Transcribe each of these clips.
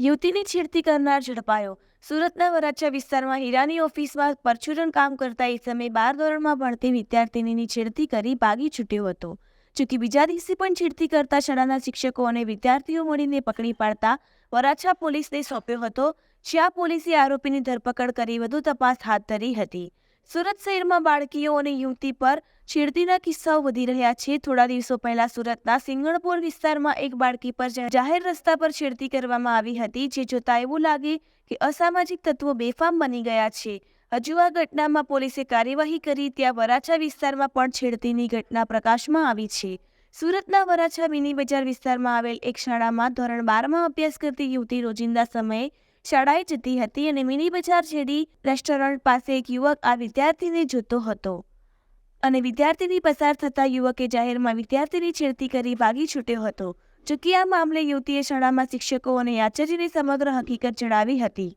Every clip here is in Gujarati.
યુવતીની છેડતી કરનાર ઝડપાયો. સુરતના વરાછા વિસ્તારમાં હીરાની ઓફિસમાં પરચુરણ કામ કરતા એ સમયે બાર ધોરણમાં ભણતી વિદ્યાર્થિનીની છેડતી કરી ભાગી છૂટ્યો હતો. જોકે બીજા દિવસે પણ છેડતી કરતા શાળાના શિક્ષકો અને વિદ્યાર્થીઓ મળીને પકડી પાડતા વરાછા પોલીસને સોંપ્યો હતો. જ્યાં પોલીસે આરોપીની ધરપકડ કરી વધુ તપાસ હાથ ધરી હતી. સુરત શહેરમાં બાળકીઓ અને યુવતી પર છેડતીના કિસ્સાઓ વધી રહ્યા છે. થોડા દિવસો પહેલા સુરતના સિંગણપુર વિસ્તારમાં એક બાળકી પર જાહેર રસ્તા પર છેડતી કરવામાં આવી હતી, જે જોતા એવું લાગે કે અસામાજિક તત્વો બેફામ બની ગયા છે. હજુ આ ઘટનામાં પોલીસે કાર્યવાહી કરી, ત્યાં વરાછા વિસ્તારમાં પણ છેડતીની ઘટના પ્રકાશમાં આવી છે. સુરતના વરાછા મિની બજાર વિસ્તારમાં આવેલ એક શાળામાં ધોરણ બારમાં અભ્યાસ કરતી યુવતી રોજિંદા સમયે શાળાએ જતી હતી અને મિની બજાર છેડી રેસ્ટોરન્ટ પાસે એક યુવક આ વિદ્યાર્થીને જોતો હતો. અને વિદ્યાર્થીની પસાર થતા યુવકે જાહેરમાં વિદ્યાર્થીની છેડતી કરી ભાગી છૂટ્યો હતો જોકે આ મામલે યુવતીએ શાળામાં શિક્ષકો અને આચાર્યને સમગ્ર હકીકત જણાવી હતી.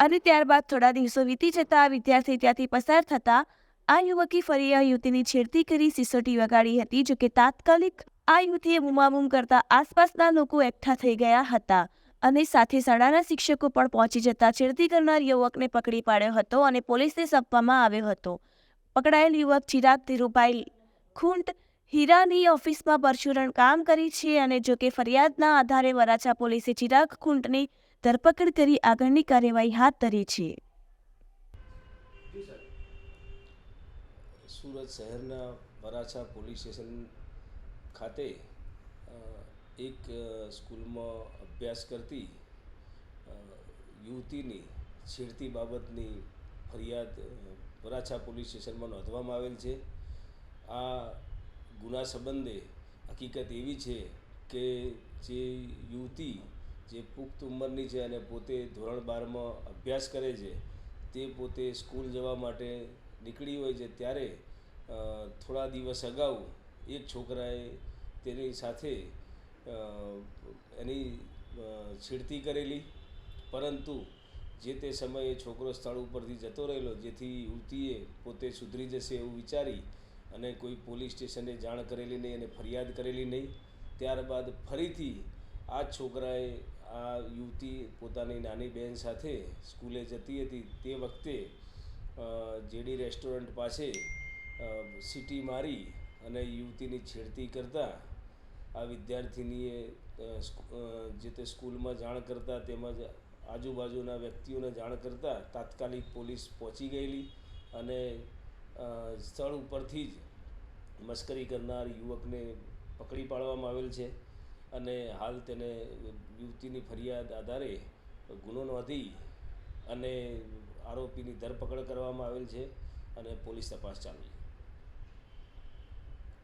અને ત્યારબાદ થોડા દિવસો વીતી જતા આ વિદ્યાર્થી ત્યાંથી પસાર થતા આ યુવકે ફરી આ યુવતીની છેડતી કરી સિસોટી વગાડી હતી જોકે તાત્કાલિક આ યુવતીએ બૂમાબૂમ કરતા આસપાસના લોકો એકઠા થઈ ગયા હતા. અને સાથે શાળાના શિક્ષકો પણ પહોંચી જતા છેડતી કરનાર યુવકને પકડી પાડ્યો હતો અને પોલીસને સોંપવામાં આવ્યો હતો. પકડાયેલ યુવક ચિરાગ ધીરુભાઈ ખૂંટ હીરાની ઓફિસમાં પરચુરણ કામ કરી છે અને જો કે ફરિયાદના આધારે વરાછા પોલીસે ચિરાગ ખૂંટની ધરપકડ કરી આગળની કાર્યવાહી હાથ ધરી છે. સુરત શહેરના વરાછા પોલીસ સ્ટેશન ખાતે એક સ્કૂલમાં અભ્યાસ કરતી યુવતીની છેડતી બાબતની ફરિયાદ વરાછા પોલીસ સ્ટેશનમાં નોંધવામાં આવેલ છે. આ ગુના સંબંધે હકીકત એવી છે કે જે યુવતી જે પુખ્ત ઉંમરની છે અને પોતે ધોરણ બારમાં અભ્યાસ કરે છે, તે પોતે સ્કૂલ જવા માટે નીકળી હોય છે. ત્યારે થોડા દિવસ અગાઉ એક છોકરાએ તેની સાથે એની છેડતી કરેલી. પરંતુ જે તે સમયે છોકરો સ્થળ ઉપરથી જતો રહેલો, જેથી યુવતીએ પોતે સુધરી જશે એવું વિચારી અને કોઈ પોલીસ સ્ટેશને જાણ કરેલી નહીં અને ફરિયાદ કરેલી નહીં. ત્યારબાદ ફરીથી આ છોકરાએ આ યુવતી પોતાની નાની બહેન સાથે સ્કૂલે જતી હતી. તે વખતે જેડી રેસ્ટોરન્ટ પાસે સીટી મારી અને યુવતીની છેડતી કરતાં આ વિદ્યાર્થિનીએ જે તે સ્કૂલમાં જાણ કરતાં તેમજ આજુબાજુના વ્યક્તિઓને જાણ કરતાં તાત્કાલિક પોલીસ પહોંચી ગયેલી અને સ્થળ ઉપરથી જ મશ્કરી કરનાર યુવકને પકડી પાડવામાં આવેલ છે અને હાલ તેને યુવતીની ફરિયાદ આધારે ગુનો નોંધી અને આરોપીની ધરપકડ કરવામાં આવેલ છે અને પોલીસ તપાસ ચાલુ છે.